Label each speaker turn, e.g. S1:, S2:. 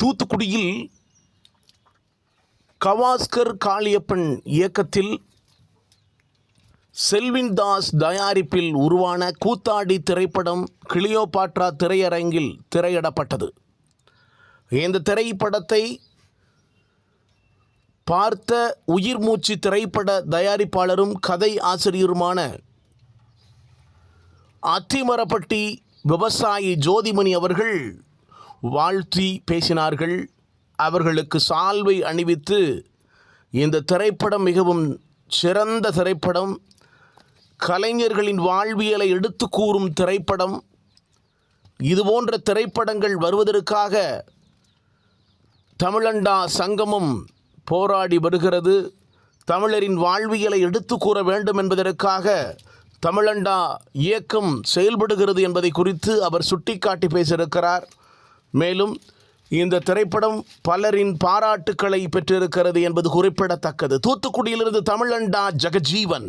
S1: தூத்துக்குடியில் கவாஸ்கர் காளியப்பன் இயக்கத்தில் செல்வின் தாஸ் தயாரிப்பில் உருவான கூத்தாடி திரைப்படம் கிளியோபாட்ரா திரையரங்கில் திரையிடப்பட்டது. இந்த திரைப்படத்தை பார்த்த உயிர் மூச்சு திரைப்பட தயாரிப்பாளரும் கதை ஆசிரியருமான அத்திமரப்பட்டி விவசாயி ஜோதிமணி அவர்கள் வாழ்த்தி பேசினார்கள். அவர்களுக்கு சால்வை அணிவித்து இந்த திரைப்படம் மிகவும் சிறந்த திரைப்படம். கலைஞர்களின் வாழ்வியலை எடுத்து கூறும் திரைப்படம். இதுபோன்ற திரைப்படங்கள் வருவதற்காக தமிழண்டா சங்கமம் போராடி வருகிறது. தமிழரின் வாழ்வியலை எடுத்து கூற வேண்டும் என்பதற்காக தமிழண்டா இயக்கம் செயல்படுகிறது என்பதை குறித்து அவர் சுட்டிக்காட்டி பேசியிருக்கிறார். மேலும் இந்த திரைப்படம் பலரின் பாராட்டுக்களை பெற்றிருக்கிறது என்பது குறிப்பிடத்தக்கது. தூத்துக்குடியிலிருந்து தமிழண்டா ஜெகஜீவன்.